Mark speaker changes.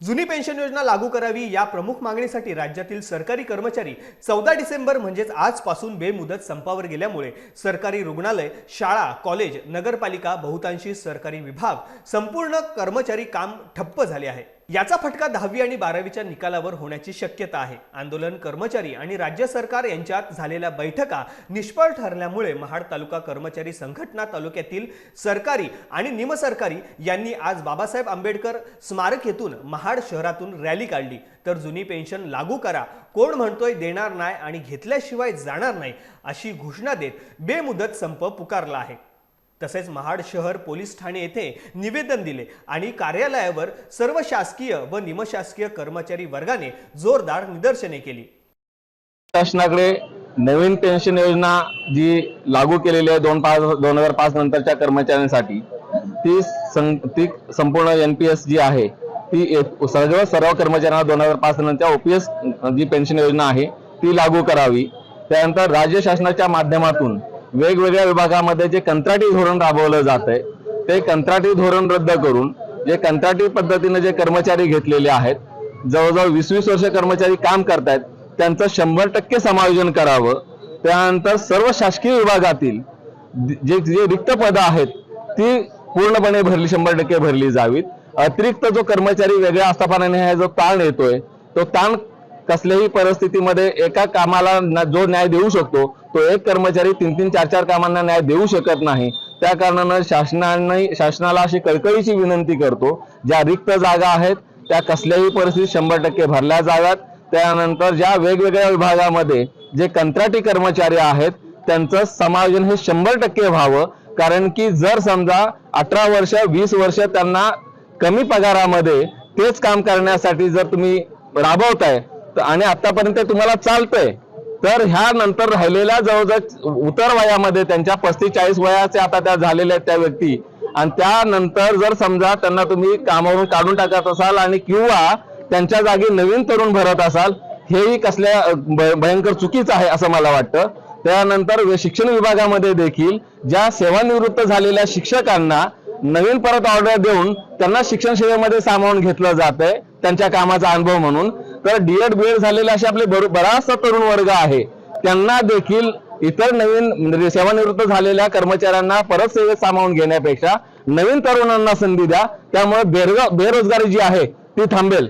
Speaker 1: जुनी पेन्शन योजना लागू करावी या प्रमुख मागणीसाठी राज्यातील सरकारी कर्मचारी चौदा डिसेंबर म्हणजेच आजपासून बेमुदत संपावर गेल्यामुळे सरकारी रुग्णालय शाळा कॉलेज नगरपालिका बहुतांशी सरकारी विभाग संपूर्ण कर्मचारी काम ठप्प झाले आहे. याचा फटका दहावी आणि बारावीच्या निकालावर होण्याची शक्यता आहे. आंदोलन कर्मचारी आणि राज्य सरकार यांच्यात झालेल्या बैठका निष्फळ ठरल्यामुळे महाड तालुका कर्मचारी संघटना तालुक्यातील सरकारी आणि निमसरकारी यांनी आज बाबासाहेब आंबेडकर स्मारक येथून महाड शहरातून रॅली काढली. तर जुनी पेन्शन लागू करा कोण म्हणतोय देणार नाही आणि घेतल्याशिवाय जाणार नाही अशी घोषणा देत बेमुदत संप पुकारला आहे. तसेच महाड शहर पोलीस ठाणे येथे निवेदन दिले आणि कार्यालयावर सर्व शासकीय व निमशासकीय कर्मचारी वर्गाने जोरदार निदर्शने केली.
Speaker 2: शासनाकडे नवीन पेन्शन योजना जी लागू केलेली आहे दोन पाच दोन हजार पाच नंतरच्या कर्मचाऱ्यांसाठी ती सं ती संपूर्ण एन पी एस जी आहे ती सर्व सर्व कर्मचाऱ्यांना दोन हजार पाच नंतरच्या ओपीएस जी पेन्शन योजना आहे ती लागू करावी. त्यानंतर राज्य शासनाच्या माध्यमातून वेगवेगळ्या विभागामध्ये जे कंत्राटी धोरण राबवलं जात आहे ते कंत्राटी धोरण रद्द करून जे कंत्राटी पद्धतीने जे कर्मचारी घेतलेले आहेत जवळजवळ वीस वीस वर्ष कर्मचारी काम करतायत त्यांचं शंभर टक्के समायोजन करावं. त्यानंतर सर्व शासकीय विभागातील जे जे रिक्त पदं आहेत ती पूर्णपणे भरली शंभर टक्के भरली जावीत. अतिरिक्त जो कर्मचारी वेगळ्या आस्थापनाने हा जो ताण येतोय तो ताण कसल्याही परिस्थितीमध्ये एका कामाला जो न्याय देऊ शकतो तो एक कर्मचारी तीन तीन चार चार कामांना न्याय देऊ शकत नाही. त्या कारणानं शासनाने शासनाला अशी कळकळीची विनंती करतो ज्या रिक्त जागा आहेत त्या कसल्याही परिस्थितीत शंभर टक्के भरल्या जाव्यात. त्यानंतर ज्या वेगवेगळ्या विभागामध्ये जे कंत्राटी कर्मचारी आहेत त्यांचं समायोजन हे शंभर टक्के व्हावं. कारण की जर समजा अठरा वर्ष वीस वर्ष त्यांना कमी पगारामध्ये तेच काम करण्यासाठी जर तुम्ही राबवताय आणि आतापर्यंत तुम्हाला चालतंय. तर ह्या नंतर राहिलेल्या जवळजवळ उतर वयामध्ये त्यांच्या पस्तीस चाळीस वयाचे आता त्या झालेल्या आहेत त्या व्यक्ती. आणि त्यानंतर जर समजा त्यांना तुम्ही कामावरून काढून टाकत असाल आणि किंवा त्यांच्या जागी नवीन तरुण भरत असाल हेही कसल्या भयंकर चुकीचं आहे असं मला वाटतं. त्यानंतर शिक्षण विभागामध्ये देखील ज्या सेवानिवृत्त झालेल्या शिक्षकांना नवीन परत ऑर्डर देऊन त्यांना शिक्षण सेवेमध्ये सामावून घेतलं जात आहे त्यांच्या कामाचा अनुभव म्हणून. तर डीएड बीएड झालेले असे आपले बराचसा तरुण वर्ग आहे. त्यांना देखील इतर नवीन म्हणजे सेवानिवृत्त झालेल्या कर्मचाऱ्यांना परत सेवेत सामावून घेण्यापेक्षा नवीन तरुणांना संधी द्या. त्यामुळे बेरोजगारी जी आहे ती थांबेल.